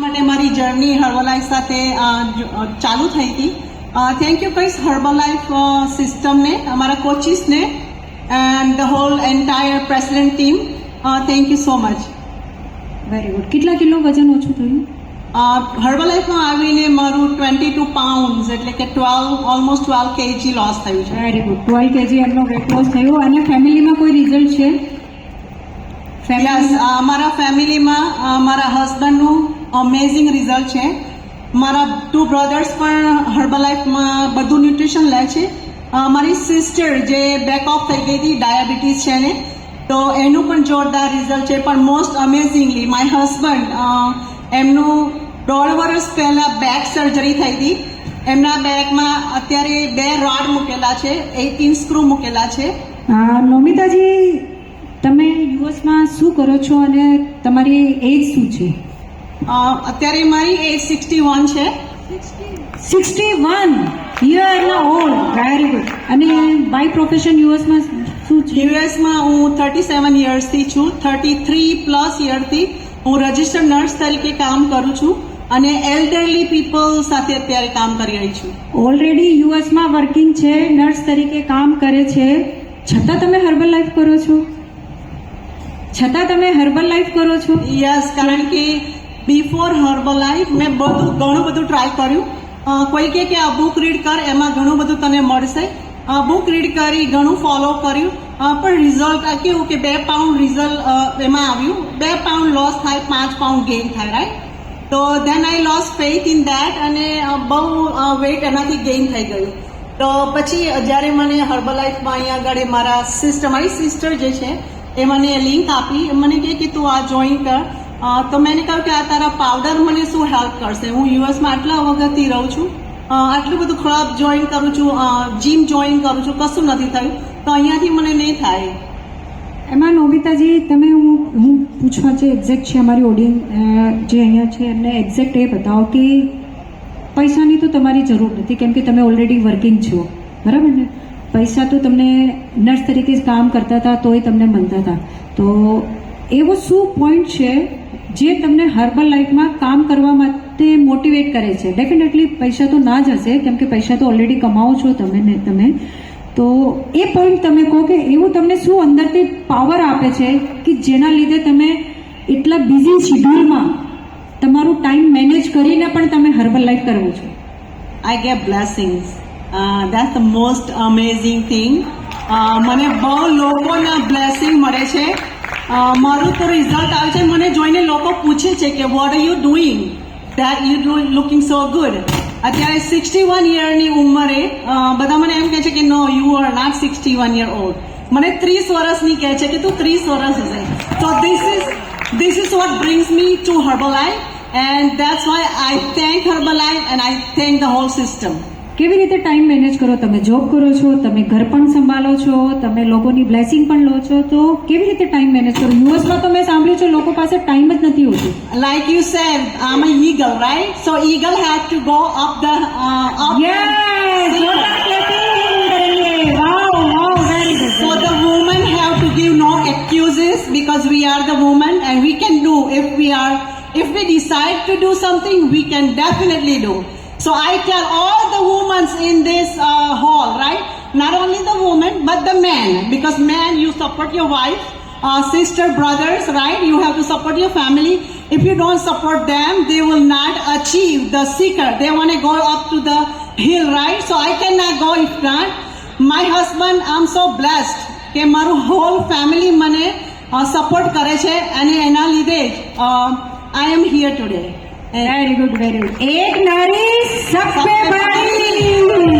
માટે મારી જર્ની હર્બલાઇફ સાથે ચાલુ થઈ હતી. થેન્ક યુ કઈસ હર્બલાઇફ સિસ્ટમને અમારા કોચિસને and the whole entire president team thank you so much very good કેટલા કિલો વજન ઓછું થયું? હર્બલાઇફમાં આવીને મારું ટ્વેન્ટી ટુ પાઉન્ડ એટલે કે twelve almost twelve KG loss થયું છે. વેરી ગુડ ટ્વેલ્વ કેજી એમનો વેટ લોસ થયો. અને ફેમિલીમાં કોઈ રિઝલ્ટ છે? યસ અમારા મારા ફેમિલીમાં અ, મારા હસબન્ડનું અમેઝિંગ રિઝલ્ટ છે. મારા ટુ બ્રધર્સ પણ હર્બલ લાઈફમાં બધું ન્યુટ્રિશન લે છે. મારી સિસ્ટર જે બેક ઓફ થઈ ગઈ હતી ડાયાબિટીસ છે ને, તો એનું પણ જોરદાર રિઝલ્ટ છે. પણ મોસ્ટ અમેઝિંગલી માય હસબન્ડ એમનું દોઢ વર્ષ પહેલાં બેક સર્જરી થઈ હતી. એમના બેકમાં અત્યારે બે રોડ મૂકેલા છે એટીન સ્ક્રૂ મૂકેલા છે. નોમિતાજી, તમે યુએસમાં શું કરો છો અને તમારી એજ શું છે? અત્યારે મારી એજ સિક્સટી વન છે સિક્સટી વન યરના ઓલ્ડ વેરી ગુડ અને બાય પ્રોફેશન યુએસમાં શું છે? યુએસમાં હું થર્ટી સેવન યર્સથી છું. થર્ટી થ્રી પ્લસ યરથી હું રજિસ્ટર્ડ નર્સ તરીકે કામ કરું છું અને એલ્ડરલી પીપલ સાથે અત્યારે કામ કરી રહી છું. ઓલરેડી યુએસમાં વર્કિંગ છે નર્સ તરીકે કામ કરે છે. છતાં તમે હર્બલ લાઈફ કરો છો? છતાં તમે હર્બલ લાઈફ કરો છો? યસ કારણ કે બિફોર હર્બલ લાઈફ મેં બધું, ઘણું બધું ટ્રાય કર્યું. કોઈ કે આ બુક રીડ કર, એમાં ઘણું બધું તને મળશે. બુક રીડ કરી, ઘણું ફોલો કર્યું. પણ રિઝલ્ટ કેવું કે બે પાઉન્ડ રિઝલ્ટ એમાં આવ્યું. બે પાઉન્ડ લોસ થાય, પાંચ પાઉન્ડ ગેઇન થાય રાઈટ તો then I lose faith in that અને બહુ વેઇટ એનાથી ગેઇન થઈ ગયું. તો પછી જ્યારે મને હર્બલાઇફમાં અહીંયા આગળ મારા સિસ્ટર મારી સિસ્ટર જે છે, એ મને લિંક આપી. મને કહે કે તું આ જોઈન કર. તો મેં કહ્યું કે આ તારા પાવડર મને શું હેલ્પ કરશે? હું યુએસમાં આટલા વખતથી રહું છું. આટલું બધું ક્લબ જોઈન કરું છું જીમ જોઈન કરું છું, કશું નથી થયું. તો અહીંયાથી મને નહીં થાય. એમાં નોબિતાજી, તમે હું હું પૂછવા જે એક્ઝેક્ટ છે અમારી ઓડિયન્સ જે અહીંયા છે, એમને એક્ઝેક્ટ એ બતાવો કે પૈસાની તો તમારી જરૂર નથી, કેમ કે તમે ઓલરેડી વર્કિંગ છો. બરાબર ને? પૈસા તો તમને નર્સ તરીકે કામ કરતા હતા, તોય તમને મળતા હતા. તો એવો શું પોઈન્ટ છે જે તમને હર્બલ લાઈફમાં કામ કરવા માટે મોટિવેટ કરે છે. ડેફિનેટલી પૈસા તો ના જ હશે કેમ કે પૈસા તો ઓલરેડી કમાવો છો તમે ને તમે. તો એ પોઈન્ટ તમે કહો કે એવું તમને શું અંદરથી પાવર આપે છે કે જેના લીધે તમે એટલા બિઝી શિડ્યુલમાં તમારું ટાઈમ મેનેજ કરીને પણ તમે હર્બલ લાઈફ કરવો છો? I get blessings Uh, the most amazing thing. મને બહુ લોકોના બ્લેસિંગ મળે છે. મારું તો રિઝલ્ટ આવે છે, મને જોઈને લોકો પૂછે છે કે what are you doing that you do looking so good અત્યારે સિક્સટી વન યરની ઉંમરે બધા મને એમ કહે છે કે no you are not sixty one year old મને ત્રીસ વર્ષની કહે છે કે, તું ત્રીસ વર્ષ હશે. તો this is this is what brings me to herbal life and that's why I thank herbal life and I thank the whole system. કેવી રીતે ટાઈમ મેનેજ કરો તમે જોબ કરો છો તમે ઘર પણ સંભાળો છો તમે લોકોની બ્લેસિંગ પણ લો છો તો કેવી રીતે ટાઈમ મેનેજ કરો યુએસમાં તો મેં સાંભળ્યું છે લોકો પાસે ટાઈમ જ નથી હોતું you said, I'm an eagle, right? So eagle had to go up the uh, up. Yes wow wow very good So the women have to give no excuses because we are the woman and we can do if we are if we decide to do something we can definitely do. So I tell all the women in this uh, hall, right? Not only the woman but the men because men you support your wife, uh, sister, brothers, right? You have to support your family. If you don't support them, they will not achieve the seeker. They want to go up to the hill, right? So I cannot go if not. My husband I am so blessed કે મારું whole family મને support કરે છે અને એના લીધે જ I am here today very good very good એક નારી સબે બડી